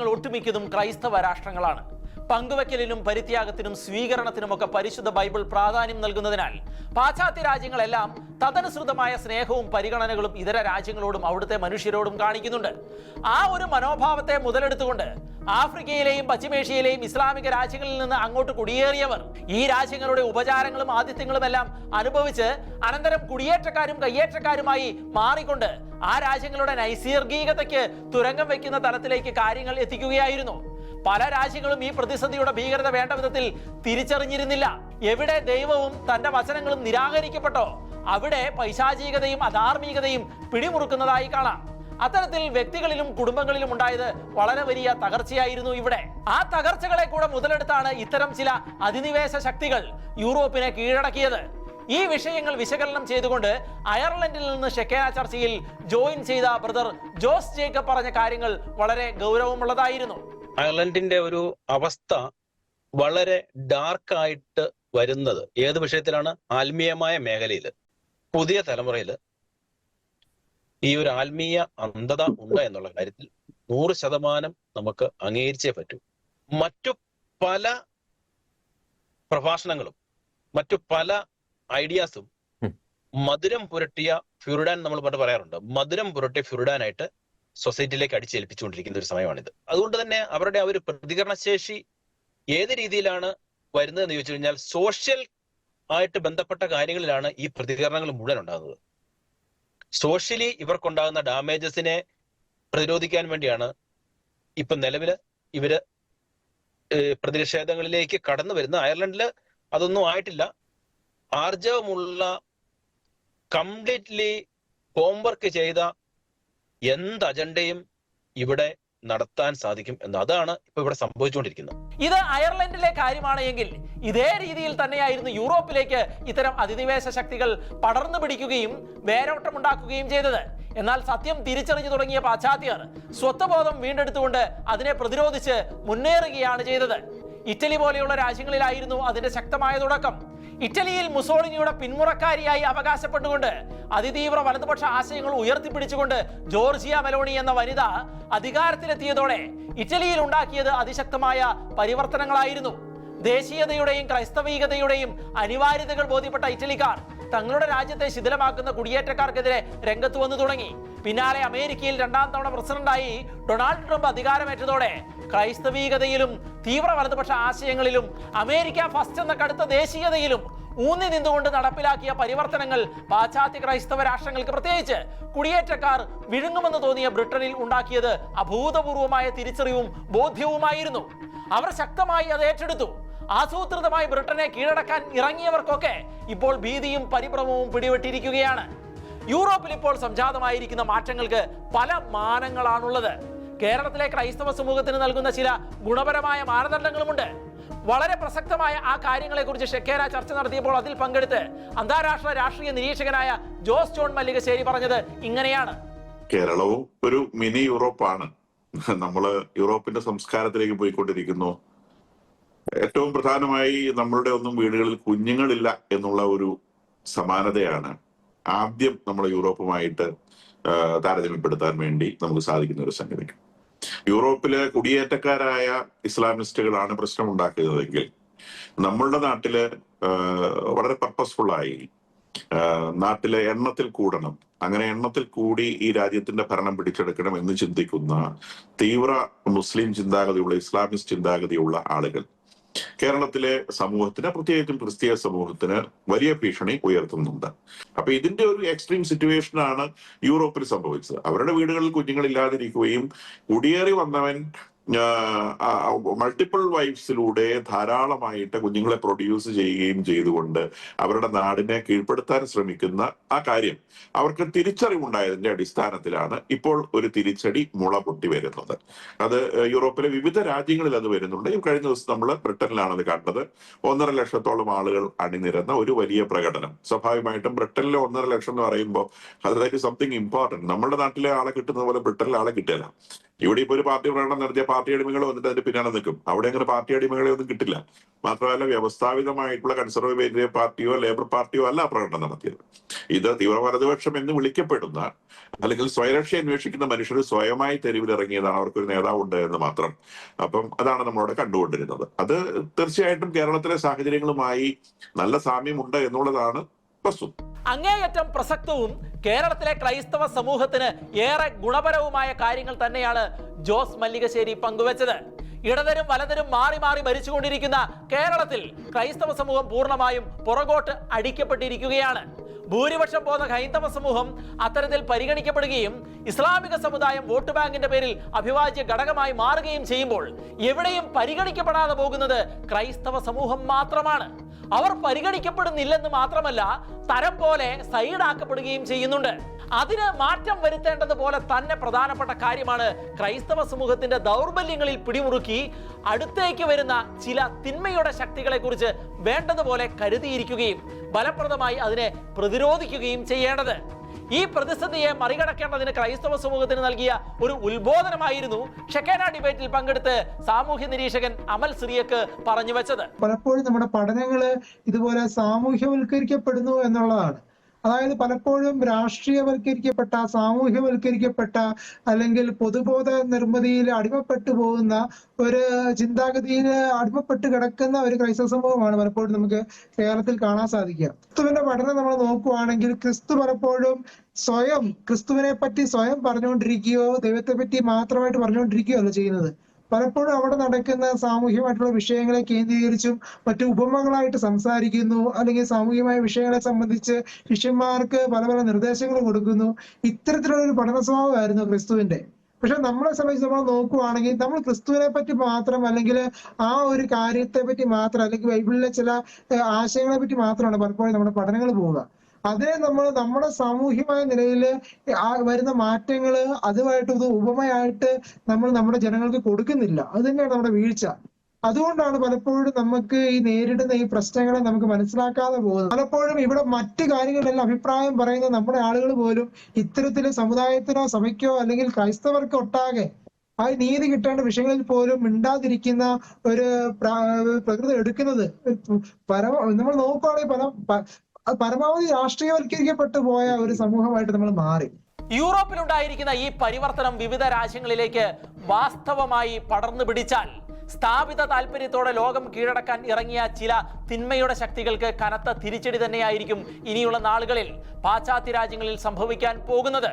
രാജ്യങ്ങൾ ഒട്ടുമിക്കതും ക്രൈസ്തവ രാഷ്ട്രങ്ങളാണ്. പങ്കുവെക്കലിനും പരിത്യാഗത്തിനും സ്വീകരണത്തിനും ഒക്കെ പരിശുദ്ധ ബൈബിൾ പ്രാധാന്യം നൽകുന്നതിനാൽ പാശ്ചാത്യ രാജ്യങ്ങളെല്ലാം തദനുസൃതമായ സ്നേഹവും പരിഗണനകളും ഇതര രാജ്യങ്ങളോടും അവിടുത്തെ മനുഷ്യരോടും കാണിക്കുന്നുണ്ട്. ആ ഒരു മനോഭാവത്തെ മുതലെടുത്തുകൊണ്ട് ആഫ്രിക്കയിലെയും പശ്ചിമേഷ്യയിലെയും ഇസ്ലാമിക രാജ്യങ്ങളിൽ നിന്ന് അങ്ങോട്ട് കുടിയേറിയവർ ഈ രാജ്യങ്ങളുടെ ഉപചാരങ്ങളും ആതിഥ്യങ്ങളും എല്ലാം അനുഭവിച്ച് അനന്തരം കുടിയേറ്റക്കാരും കയ്യേറ്റക്കാരുമായി മാറിക്കൊണ്ട് ആ രാജ്യങ്ങളുടെ നൈസർഗികതയ്ക്ക് തുരങ്കം വയ്ക്കുന്ന തലത്തിലേക്ക് കാര്യങ്ങൾ എത്തിക്കുകയായിരുന്നു. പല രാജ്യങ്ങളും ഈ പ്രതിസന്ധിയുടെ ഭീകരത വേണ്ട വിധത്തിൽ തിരിച്ചറിഞ്ഞിരുന്നില്ല. എവിടെ ദൈവവും തന്റെ വചനങ്ങളും നിരാകരിക്കപ്പെട്ടോ? അവിടെ പൈശാചികതയും അധാർമികതയും പിടിമുറുക്കുന്നതായി കാണാം. അത്തരത്തിൽ വ്യക്തികളിലും കുടുംബങ്ങളിലും ഉണ്ടായത് വളരെ വലിയ തകർച്ചയായിരുന്നു ഇവിടെ. ആ തകർച്ചകളെ കൂടെ മുതലെടുത്താണ് ഇത്തരം ചില അധിനിവേശ ശക്തികൾ യൂറോപ്പിനെ കീഴടക്കിയത്. ഈ വിഷയങ്ങൾ വിശകലനം ചെയ്തുകൊണ്ട് അയർലൻഡിൽ നിന്ന് ഷെക്കേന ചർച്ചയിൽ ജോയിൻ ചെയ്ത ബ്രദർ ജോസ് ജേക്കബ് പറഞ്ഞ കാര്യങ്ങൾ വളരെ ഗൗരവമുള്ളതായിരുന്നു. അയർലൻഡിന്റെ ഒരു അവസ്ഥ വളരെ ഡാർക്കായിട്ട് വരുന്നത്. ഏത് വിഷയത്തിലാണ്? ആത്മീയമായ മേഖലയിൽ പുതിയ തലമുറയിൽ ഈ ഒരു ആത്മീയ അന്ധത ഉണ്ട് എന്നുള്ള കാര്യത്തിൽ നൂറ് ശതമാനം നമുക്ക് അംഗീകരിച്ചേ പറ്റൂ. മറ്റു പല പ്രഭാഷണങ്ങളും മറ്റു പല ഐഡിയാസും മധുരം പുരട്ടിയ ഫ്യൂർഡാൻ നമ്മൾ പണ്ട് പറയാറുണ്ട് മധുരം പുരട്ടിയ ഫ്യൂറിഡാനായിട്ട് സൊസൈറ്റിയിലേക്ക് അടിച്ചേൽപ്പിച്ചുകൊണ്ടിരിക്കുന്ന ഒരു സമയമാണിത്. അതുകൊണ്ട് തന്നെ അവരുടെ ആ ഒരു പ്രതികരണശേഷി ഏത് രീതിയിലാണ് വരുന്നതെന്ന് ചോദിച്ചു കഴിഞ്ഞാൽ സോഷ്യൽ ആയിട്ട് ബന്ധപ്പെട്ട കാര്യങ്ങളിലാണ് ഈ പ്രതികരണങ്ങൾ മുഴുവൻ ഉണ്ടാകുന്നത്. സോഷ്യലി ഇവർക്കുണ്ടാകുന്ന ഡാമേജസിനെ പ്രതിരോധിക്കാൻ വേണ്ടിയാണ് ഇപ്പൊ നിലവിൽ ഇവർ പ്രതിഷേധങ്ങളിലേക്ക് കടന്നു വരുന്ന അയർലൻഡിൽ അതൊന്നും ആയിട്ടില്ല. ആർജവമുള്ള കംപ്ലീറ്റ്ലി ഹോംവർക്ക് ചെയ്ത എന്ത് അജണ്ടയും ഇവിടെ നടത്താൻ സാധിക്കും എന്ന് അതാണ് ഇപ്പൊ ഇവിടെ സംഭവിച്ചുകൊണ്ടിരിക്കുന്നത്. ഇത് അയർലൻഡിലെ കാര്യമാണ് എങ്കിൽ ഇതേ രീതിയിൽ തന്നെയായിരുന്നു യൂറോപ്പിലേക്ക് ഇത്തരം അധിനിവേശ ശക്തികൾ പടർന്നു പിടിക്കുകയും വേരോട്ടമുണ്ടാക്കുകയും ചെയ്തത്. എന്നാൽ സത്യം തിരിച്ചറിഞ്ഞു തുടങ്ങിയ പാശ്ചാത്യർ സ്വത്വബോധം വീണ്ടെടുത്തുകൊണ്ട് അതിനെ പ്രതിരോധിച്ച് മുന്നേറുകയാണ് ചെയ്തത്. ഇറ്റലി പോലെയുള്ള രാജ്യങ്ങളിലായിരുന്നു അതിന്റെ ശക്തമായ തുടക്കം ഇറ്റലിയിൽ മുസോളിനിയുടെ പിന്മുറക്കാരിയായി അവകാശപ്പെട്ടുകൊണ്ട് അതിതീവ്ര വലതുപക്ഷ ആശയങ്ങൾ ഉയർത്തിപ്പിടിച്ചുകൊണ്ട് ജോർജിയ മെലോണി എന്ന വനിത അധികാരത്തിലെത്തിയതോടെ ഇറ്റലിയിൽ ഉണ്ടാക്കിയത് അതിശക്തമായ പരിവർത്തനങ്ങളായിരുന്നു. ദേശീയതയുടെയും ക്രൈസ്തവീകതയുടെയും അനിവാര്യതകൾ ബോധ്യപ്പെട്ട ഇറ്റലിക്കാർ തങ്ങളുടെ രാജ്യത്തെ ശിഥിലമാക്കുന്ന കുടിയേറ്റക്കാർക്കെതിരെ രംഗത്ത് വന്നു തുടങ്ങി. പിന്നാലെ അമേരിക്കയിൽ രണ്ടാം തവണ പ്രസിഡന്റായി ഡൊണാൾഡ് ട്രംപ് അധികാരമേറ്റതോടെ ക്രൈസ്തവീകതയിലും തീവ്ര വലതുപക്ഷ ആശയങ്ങളിലും അമേരിക്ക ഫസ്റ്റ് എന്ന കടുത്ത ദേശീയതയിലും ഊന്നി നിന്നുകൊണ്ട് നടപ്പിലാക്കിയ പരിവർത്തനങ്ങൾ പാശ്ചാത്യ ക്രൈസ്തവ രാഷ്ട്രങ്ങൾക്ക് പ്രത്യേകിച്ച് കുടിയേറ്റക്കാർ വിഴുങ്ങുമെന്ന് തോന്നിയ ബ്രിട്ടനിൽ ഉണ്ടാക്കിയത് അഭൂതപൂർവമായ തിരിച്ചറിവും ബോധ്യവുമായിരുന്നു. അവർ ശക്തമായി അത് ഏറ്റെടുത്തു. ആസൂത്രിതമായി ബ്രിട്ടനെ കീഴടക്കാൻ ഇറങ്ങിയവർക്കൊക്കെ ഇപ്പോൾ ഭീതിയും പരിഭ്രമവും പിടിപെട്ടിരിക്കുകയാണ്. യൂറോപ്പിൽ ഇപ്പോൾ സംജാതമായിരിക്കുന്ന മാറ്റങ്ങൾക്ക് പല മാനങ്ങളാണുള്ളത്. കേരളത്തിലെ ക്രൈസ്തവ സമൂഹത്തിന് നൽകുന്ന ചില ഗുണപരമായ മാനദണ്ഡങ്ങളുമുണ്ട്. വളരെ പ്രസക്തമായ ആ കാര്യങ്ങളെക്കുറിച്ച് ഷെക്കേര ചർച്ച നടത്തിയപ്പോൾ അതിൽ പങ്കെടുത്ത് അന്താരാഷ്ട്ര രാഷ്ട്രീയ നിരീക്ഷകനായ ജോസ് ജോൺ മല്ലികശ്ശേരി പറഞ്ഞത് ഇങ്ങനെയാണ്. കേരളവും ഒരു മിനി യൂറോപ്പാണ്. നമ്മൾ യൂറോപ്പിന്റെ സംസ്കാരത്തിലേക്ക് പോയിക്കൊണ്ടിരിക്കുന്നു. ഏറ്റവും പ്രധാനമായി നമ്മളുടെ ഒന്നും വീടുകളിൽ കുഞ്ഞുങ്ങളില്ല എന്നുള്ള ഒരു സമാനതയാണ് ആദ്യം നമ്മൾ യൂറോപ്പുമായിട്ട് താരതമ്യപ്പെടുത്താൻ വേണ്ടി നമുക്ക് സാധിക്കുന്ന ഒരു സംഗതി യൂറോപ്പിലെ കുടിയേറ്റക്കാരായ ഇസ്ലാമിസ്റ്റുകളാണ് പ്രശ്നം ഉണ്ടാക്കിയതെങ്കിൽ നമ്മളുടെ നാട്ടിൽ വളരെ പർപ്പസ്ഫുൾ ആയി നാട്ടിലെ എണ്ണത്തിൽ കൂടണം. അങ്ങനെ എണ്ണത്തിൽ കൂടി ഈ രാജ്യത്തിന്റെ ഭരണം പിടിച്ചെടുക്കണം എന്ന് ചിന്തിക്കുന്ന തീവ്ര മുസ്ലിം ചിന്താഗതിയുള്ള ഇസ്ലാമിസ്റ്റ് ചിന്താഗതിയുള്ള ആളുകൾ. കേരളത്തിലെ സമൂഹത്തിന് പ്രത്യേകിച്ചും ക്രിസ്തീയ സമൂഹത്തിന് വലിയ ഭീഷണി ഉയർത്തുന്നുണ്ട്. അപ്പൊ ഇതിന്റെ ഒരു എക്സ്ട്രീം സിറ്റുവേഷൻ ആണ് യൂറോപ്പിൽ സംഭവിച്ചത്. അവരുടെ വീടുകളിൽ കുഞ്ഞുങ്ങളില്ലാതിരിക്കുകയും കുടിയേറി വന്നവൻ മൾട്ടിപ്പിൾ വൈഫ്സിലൂടെ ധാരാളമായിട്ട് കുഞ്ഞുങ്ങളെ പ്രൊഡ്യൂസ് ചെയ്യുകയും ചെയ്തുകൊണ്ട് അവരുടെ നാടിനെ കീഴ്പ്പെടുത്താൻ ശ്രമിക്കുന്ന ആ കാര്യം അവർക്ക് തിരിച്ചറിവുണ്ടായതിന്റെ അടിസ്ഥാനത്തിലാണ് ഇപ്പോൾ ഒരു തിരിച്ചടി മുള പൊട്ടി വരുന്നത്. അത് യൂറോപ്പിലെ വിവിധ രാജ്യങ്ങളിൽ അത് വരുന്നുണ്ട്. കഴിഞ്ഞ ദിവസം നമ്മൾ ബ്രിട്ടനിലാണ് അത് കണ്ടത്. ഒന്നര ലക്ഷത്തോളം ആളുകൾ അണിനിരന്ന ഒരു വലിയ പ്രകടനം. സ്വാഭാവികമായിട്ടും ബ്രിട്ടനിലെ ഒന്നര ലക്ഷം എന്ന് പറയുമ്പോൾ അത് സംതിങ് ഇമ്പോർട്ടന്റ് നമ്മുടെ നാട്ടിലെ ആളെ കിട്ടുന്ന പോലെ ബ്രിട്ടനിലെ ആളെ കിട്ടില്ല ഇവിടെ ഇപ്പൊ ഒരു പാർട്ടി പ്രകടനം നടത്തിയ പാർട്ടി അടിമകൾ വന്നിട്ട് അതിന്റെ പിന്നാലെ നിൽക്കും. അവിടെ അങ്ങനെ പാർട്ടി അടിമകളെ ഒന്നും കിട്ടില്ല. മാത്രമല്ല വ്യവസ്ഥാപിതമായിട്ടുള്ള കൺസർവേറ്റീവ് പാർട്ടിയോ ലേബർ പാർട്ടിയോ അല്ല പ്രകടനം നടത്തിയത്. ഇത് തീവ്ര എന്ന് വിളിക്കപ്പെടുന്ന അല്ലെങ്കിൽ സ്വയരക്ഷ അന്വേഷിക്കുന്ന മനുഷ്യർ സ്വയമായി തെരുവിലിറങ്ങിയതാണ് അവർക്കൊരു നേതാവുണ്ട് എന്ന് മാത്രം. അപ്പം അതാണ് നമ്മളവിടെ കണ്ടുകൊണ്ടിരുന്നത്. അത് തീർച്ചയായിട്ടും കേരളത്തിലെ സാഹചര്യങ്ങളുമായി നല്ല സാമ്യമുണ്ട് എന്നുള്ളതാണ് വസ്തുത. അങ്ങേയറ്റം പ്രസക്തവും കേരളത്തിലെ ക്രൈസ്തവ സമൂഹത്തിന് ഏറെ ഗുണപരവുമായ കാര്യങ്ങൾ തന്നെയാണ് ജോസ് മല്ലികശ്ശേരി പങ്കുവച്ചത്. ഇടതരും വലതരും മാറി മാറി ഭരിച്ചുകൊണ്ടിരിക്കുന്ന കേരളത്തിൽ ക്രൈസ്തവ സമൂഹം പൂർണമായും പുറകോട്ട് അടിക്കപ്പെട്ടിരിക്കുകയാണ്. ഭൂരിപക്ഷം പോകുന്ന ഹൈന്ദവ സമൂഹം അത്തരത്തിൽ പരിഗണിക്കപ്പെടുകയും ഇസ്ലാമിക സമുദായം വോട്ട് ബാങ്കിന്റെ പേരിൽ അഭിവാജ്യ ഘടകമായി മാറുകയും ചെയ്യുമ്പോൾ എവിടെയും പരിഗണിക്കപ്പെടാതെ പോകുന്നത് ക്രൈസ്തവ സമൂഹം മാത്രമാണ്. അവർ പരിഗണിക്കപ്പെടുന്നില്ലെന്ന് മാത്രമല്ല തരം പോലെ സൈഡാക്കപ്പെടുകയും ചെയ്യുന്നുണ്ട്. അതിന് മാറ്റം വരുത്തേണ്ടതുപോലെ തന്നെ പ്രധാനപ്പെട്ട കാര്യമാണ് ക്രൈസ്തവ സമൂഹത്തിന്റെ ദൗർബല്യങ്ങളിൽ പിടിമുറുക്കി അടുത്തേക്ക് വരുന്ന ചില തിന്മയുടെ ശക്തികളെ കുറിച്ച് വേണ്ടതുപോലെ കരുതിയിരിക്കുകയും ഫലപ്രദമായി അതിനെ പ്രതിരോധിക്കുകയും ചെയ്യേണ്ടത്. ഈ പ്രതിസന്ധിയെ മറികടക്കേണ്ടതിന് ക്രൈസ്തവ സമൂഹത്തിന് നൽകിയ ഒരു ഉത്ബോധനമായിരുന്നു ഷെക്കേന ഡിബേറ്റിൽ പങ്കെടുത്ത് സാമൂഹ്യ നിരീക്ഷകൻ അമൽ സിറിയക്ക് പറഞ്ഞു വെച്ചത്. പലപ്പോഴും നമ്മുടെ പഠനങ്ങൾ ഇതുപോലെ സാമൂഹ്യവൽക്കരിക്കപ്പെടുന്നു എന്നുള്ളതാണ്. അതായത് പലപ്പോഴും രാഷ്ട്രീയവൽക്കരിക്കപ്പെട്ട സാമൂഹ്യവൽക്കരിക്കപ്പെട്ട അല്ലെങ്കിൽ പൊതുബോധ നിർമ്മിതിയിൽ അടിമപ്പെട്ടു പോകുന്ന ഒരു ചിന്താഗതിയിൽ അടിമപ്പെട്ട് കിടക്കുന്ന ഒരു ക്രൈസ്തവ സമൂഹമാണ് പലപ്പോഴും നമുക്ക് കേരളത്തിൽ കാണാൻ സാധിക്കുക. ക്രിസ്തുവിന്റെ പഠനം നമ്മൾ നോക്കുവാണെങ്കിൽ ക്രിസ്തു പലപ്പോഴും സ്വയം ക്രിസ്തുവിനെ പറ്റി സ്വയം പറഞ്ഞുകൊണ്ടിരിക്കുകയോ ദൈവത്തെ പറ്റി മാത്രമായിട്ട് പറഞ്ഞുകൊണ്ടിരിക്കുകയോ അല്ല ചെയ്യുന്നത്. പലപ്പോഴും അവിടെ നടക്കുന്ന സാമൂഹ്യമായിട്ടുള്ള വിഷയങ്ങളെ കേന്ദ്രീകരിച്ചും മറ്റു ഉപമകളായിട്ട് സംസാരിക്കുന്നു. അല്ലെങ്കിൽ സാമൂഹ്യമായ വിഷയങ്ങളെ സംബന്ധിച്ച് ശിഷ്യന്മാർക്ക് പല പല നിർദ്ദേശങ്ങൾ കൊടുക്കുന്നു. ഇത്തരത്തിലുള്ള ഒരു പഠന സ്വഭാവമായിരുന്നു ക്രിസ്തുവിന്റെ പക്ഷെ നമ്മളെ സംബന്ധിച്ച് നമ്മൾ നോക്കുവാണെങ്കിൽ നമ്മൾ ക്രിസ്തുവിനെ പറ്റി മാത്രം അല്ലെങ്കിൽ ആ ഒരു കാര്യത്തെ പറ്റി മാത്രം അല്ലെങ്കിൽ ബൈബിളിലെ ചില ആശയങ്ങളെ പറ്റി മാത്രമാണ് പലപ്പോഴും നമ്മുടെ പഠനങ്ങൾ പോവുക. അതിനെ നമ്മൾ നമ്മുടെ സാമൂഹ്യമായ നിലയിൽ വരുന്ന മാറ്റങ്ങൾ അതുമായിട്ട് ഒരു ഉപമയായിട്ട് നമ്മൾ നമ്മുടെ ജനങ്ങൾക്ക് കൊടുക്കുന്നില്ല. അത് തന്നെയാണ് നമ്മുടെ വീഴ്ച. അതുകൊണ്ടാണ് പലപ്പോഴും നമുക്ക് ഈ നേരിടുന്ന ഈ പ്രശ്നങ്ങളെ നമുക്ക് മനസ്സിലാക്കാതെ പോകുന്നത്. പലപ്പോഴും ഇവിടെ മറ്റു കാര്യങ്ങളിലെല്ലാം അഭിപ്രായം പറയുന്ന നമ്മുടെ ആളുകൾ പോലും ഇത്തരത്തിൽ സമുദായത്തിനോ സഭയ്ക്കോ അല്ലെങ്കിൽ ക്രൈസ്തവർക്ക് ഒട്ടാകെ ആ നീതി കിട്ടേണ്ട വിഷയങ്ങളിൽ പോലും മിണ്ടാതിരിക്കുന്ന ഒരു പ്ര- പ്രകൃതി എടുക്കുന്നത്. പരമ നമ്മൾ നോക്കുകയാണെങ്കിൽ പല അത് പരമാവധി രാഷ്ട്രീയവൽക്കരിക്കപ്പെട്ടു പോയ ഒരു സമൂഹമായിട്ട് നമ്മൾ മാറി. യൂറോപ്പിലുണ്ടായിരിക്കുന്ന ഈ പരിവർത്തനം വിവിധ രാജ്യങ്ങളിലേക്ക് വാസ്തവമായി പടർന്നു പിടിച്ചാൽ സ്ഥാപിത താല്പര്യത്തോടെ ലോകം കീഴടക്കാൻ ഇറങ്ങിയ ചില തിന്മയുടെ ശക്തികൾക്ക് കനത്ത തിരിച്ചടി തന്നെയായിരിക്കും ഇനിയുള്ള നാളുകളിൽ പാശ്ചാത്യ രാജ്യങ്ങളിൽ സംഭവിക്കാൻ പോകുന്നത്.